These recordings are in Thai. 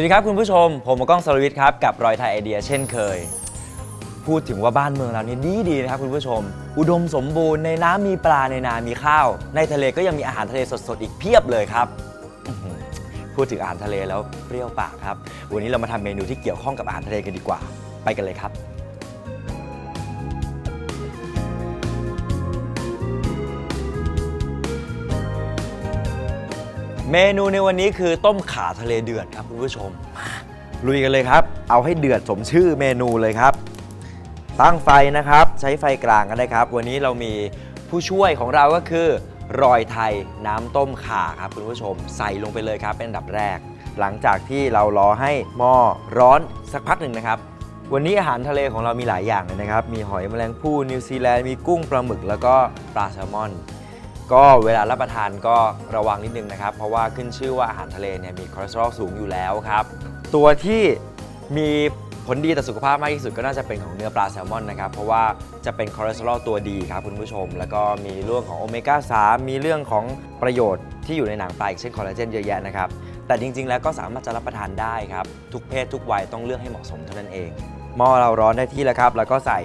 วัสดีครับคุณผู้ชม ผมมก้องสรวิทย์ครับ กับรอยไทยไอเดียเช่นเคย พูดถึงว่าบ้านเมืองเรานี่ดีดีนะครับคุณผู้ชม อุดมสมบูรณ์ในน้ำมีปลาในนามีข้าว ในทะเลก็ยังมีอาหารทะเลสดๆ อีกเพียบเลยครับอื้อหือพูดถึงอาหารทะเลแล้วเปรี้ยวปากครับ วันนี้เรามาทำเมนูที่เกี่ยวข้องกับอาหารทะเลกันดีกว่า ไปกันเลยครับ เมนูในวันนี้คือต้มข่าทะเลเดือดครับคุณผู้ชมมาลุยกันเลยครับ เอาให้เดือดสมชื่อเมนูเลยครับ ตั้งไฟนะครับ ใช้ไฟกลางกันได้ครับ วันนี้เรามีผู้ช่วยของเราก็คือ รอยไทยน้ำต้มข่าครับคุณผู้ชม ใส่ลงไปเลยครับเป็นอันดับแรก หลังจากที่เรารอให้หม้อร้อนสักพักหนึ่งนะครับ วันนี้อาหารทะเลของเรามีหลายอย่างเลยนะครับ มีหอยแมลงภู่นิวซีแลนด์มีกุ้งปลาหมึกแล้วก็ปลาแซลมอน ก็เวลารับประทานก็ระวังนิดนึงนะครับ เพราะว่าขึ้นชื่อว่าอาหารทะเลเนี่ยมีคอเลสเตอรอลสูงอยู่แล้วครับ ตัวที่มีผลดีต่อสุขภาพมากที่สุดก็น่าจะเป็นของเนื้อปลาแซลมอนนะครับ เพราะว่าจะเป็นคอเลสเตอรอลตัวดีครับคุณผู้ชม แล้วก็มีเรื่องของโอเมก้า 3 มีเรื่องของประโยชน์ที่อยู่ในหนังปลาอีกเช่นคอลลาเจนเยอะแยะนะครับ แต่จริงๆ แล้วก็สามารถจะรับประทานได้ครับ ทุกเพศทุกวัยต้องเลือกให้เหมาะสมเท่านั้นเองหม้อเราร้อนได้ที่แล้วครับ แล้วก็ใส่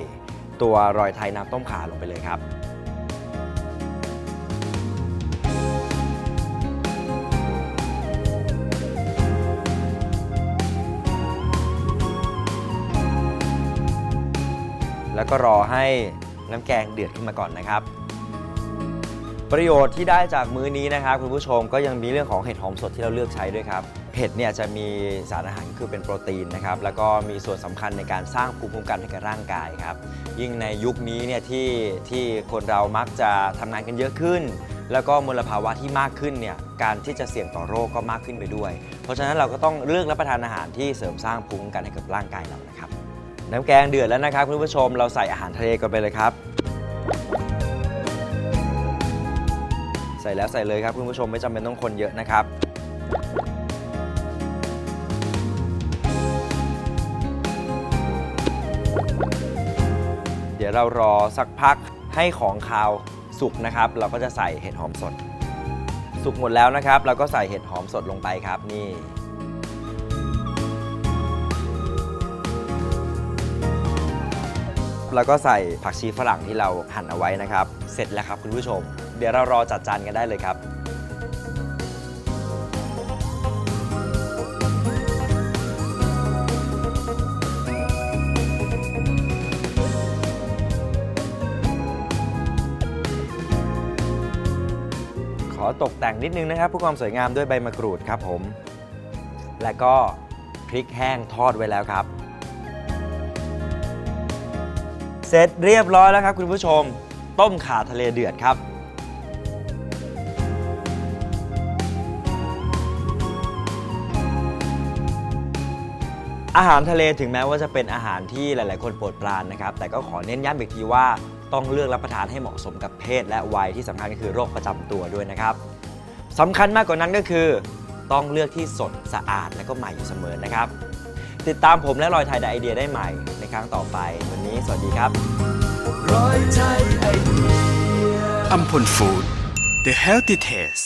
ตัวรอยไทยน้ำต้มขาลงไปเลยครับ แล้วก็รอให้น้ำแกงเดือดขึ้นมาก่อนนะครับ ประโยชน์ที่ได้จากมื้อนี้นะครับคุณผู้ชมก็ยังมีเรื่องของเห็ดหอมสดที่เราเลือกใช้ด้วยครับเห็ดเนี่ยจะมีสารอาหารคือเป็นโปรตีนนะครับแล้วก็มีส่วนสำคัญในการสร้างภูมิคุ้มกันให้กับร่างกายครับยิ่งในยุคนี้เนี่ยที่ที่คนเรามักจะทำงานกันเยอะขึ้น แล้วก็มลภาวะที่มากขึ้นเนี่ยการที่จะเสี่ยงต่อโรคก็มากขึ้นไปด้วย เพราะฉะนั้นเราก็ต้องเลือกรับประทานอาหารที่เสริมสร้างภูมิคุ้มกันให้กับร่างกายเรานะครับ น้ำแกงเดือดแล้วนะครับคุณผู้ชมเราใส่อาหารทะเลกันไปเลยครับ ใส่แล้วใส่เลยครับคุณผู้ชมไม่จำเป็นต้องคนเยอะนะครับเดี๋ยวเรารอสักพักให้ของคาวสุกนะครับ เราก็จะใส่เห็ดหอมสด สุกหมดแล้วนะครับ เราก็ใส่เห็ดหอมสดลงไปครับนี่ แล้วก็ใส่ผักชีฝรั่งที่เราหั่นเอาไว้นะครับ เสร็จแล้วครับคุณผู้ชม เดี๋ยวเรารอจัดจานกันได้เลยครับขอตกแต่งนิดนึงนะครับเพื่อความสวยงามด้วยใบมะกรูดครับผม และก็พริกแห้งทอดไว้แล้วครับ เสร็จเรียบร้อยแล้วครับคุณผู้ชม ต้มข่าทะเลเดือดครับ อาหารทะเลถึงแม้ว่าจะเป็นอาหารที่หลาย ๆ คนโปรดปรานนะครับ แต่ก็ขอเน้นย้ำอีกทีว่าต้องเลือกรับประทานให้เหมาะสมกับเพศ และวัยที่สำคัญก็คือโรคประจำตัวด้วยนะครับสำคัญมากกว่านั้นก็คือ ต้องเลือกที่สดสะอาดและก็ใหม่อยู่เสมอนะครับ ติดตามผมและรอยไทยไดไอเดียได้ใหม่ในครั้งต่อไป วันนี้สวัสดีครับรอยไทยไอเดียอัมพลฟู้ด The Healthy Taste